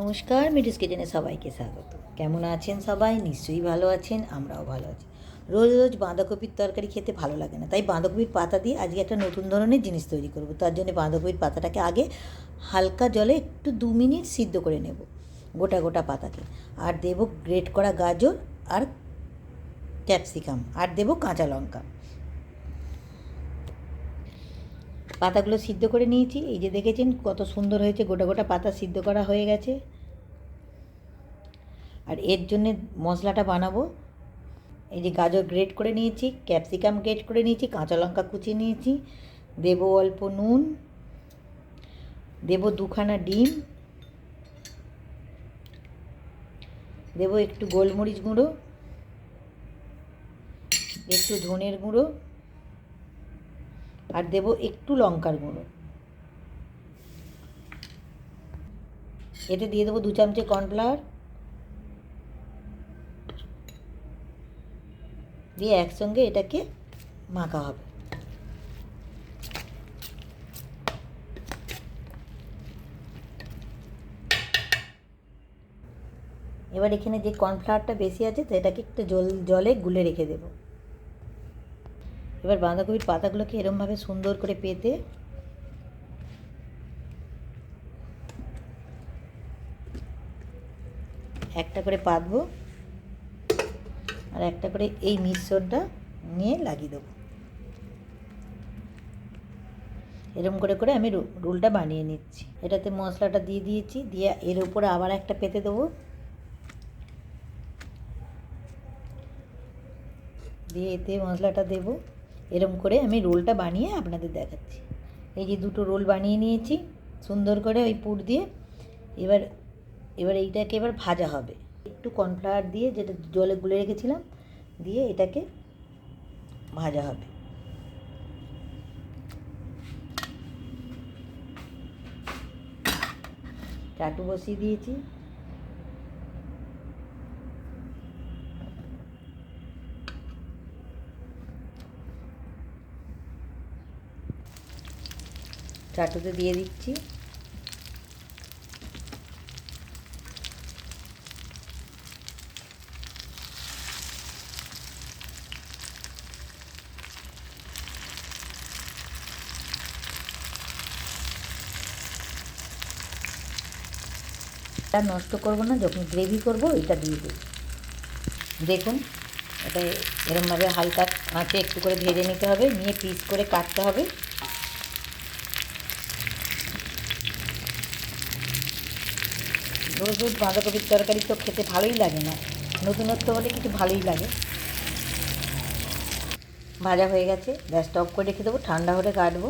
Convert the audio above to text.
নমস্কার মিডিস কিচেনে সবাইকে স্বাগত। কেমন আছেন সবাই? নিশ্চয়ই ভালো আছেন, আমরাও ভালো আছি। রোজ রোজ বাঁধাকপির তরকারি খেতে ভালো লাগে না। তাই বাঁধাকপির পাতা দিয়ে আজকে একটা নতুন ধরনের জিনিস তৈরি করব। তার জন্য বাঁধাকপির পাতাটাকে আগে হালকা জলে একটু দু মিনিট সিদ্ধ করে নেব, গোটা গোটা পাতাকে। আর দেবো গ্রেট করা গাজর আর ক্যাপসিকাম। আর দেবো কাঁচা লঙ্কা। পাতাগুলো সিদ্ধ করে নিয়েছি। এই যে দেখেছেন কত সুন্দর হয়েছে, গোটা গোটা পাতা সিদ্ধ করা হয়ে গেছে। আর এর জন্যে মশলাটা বানাবো। এই যে গাজর গ্রেট করে নিয়েছি ক্যাপসিকাম গ্রেট করে নিয়েছি, কাঁচা লঙ্কা কুচিয়ে নিয়েছি, দেবো অল্প নুন, দেবো দুখানা ডিম, দেবো একটু গোলমরিচ গুঁড়ো, একটু ধনের গুঁড়ো আর দেব একটু লঙ্কার গুঁড়ো। এতে দিয়ে দেবো দু চামচে কর্নফ্লাওয়ার। দিয়ে একসঙ্গে এটাকে মাখা হবে। এবার এখানে যে কর্নফ্লাওয়ারটা বেশি আছে তো এটাকে একটু জল, জলে গুলে রেখে দেবো। এবার বাঁধাকপির পাতাগুলোকে এরমভাবে সুন্দর করে পেতে একটা করে পাতবো আর একটা করে এই মিশ্রণটা নিয়ে লাগিয়ে দেবো। এরম করে করে আমি রোলটা বানিয়ে নিচ্ছি। এটাতে মশলাটা দিয়ে দিয়েছি, দিয়ে এর উপরে আবার একটা পেতে দেবো। দিয়ে এতে মশলাটা দেবো। এরম করে আমি রোলটা বানিয়ে আপনাদের দেখাচ্ছি। এই যে দুটো রোল বানিয়ে নিয়েছি, সুন্দর করে ওই পুর দিয়ে। এবার এবার এইটাকে এবার ভাজা হবে। একটু কর্নফ্লাওয়ার দিয়ে যেটা জলে গুলে রেখেছিলাম, দিয়ে এটাকে ভাজা হবে। চাটু বসিয়ে দিয়েছি। চাটুতে দিয়ে দিচ্ছি। এটা নষ্ট করব না, যখন গ্রেভি করব এটা দিয়ে দেবো দেখুন এটা এরমভাবে হালকা আঁচে একটু করে ভেজে নিতে হবে, নিয়ে পিস করে কাটতে হবে। রোজ রোজ বাঁধাকপির তরকারি তো খেতে ভালোই লাগে না। নতুনত্ব হলে কিছু ভালোই লাগে। ভাজা হয়ে গেছে, গ্যাসটা অফ করে রেখে দেবো, ঠান্ডা হলে কাটবো।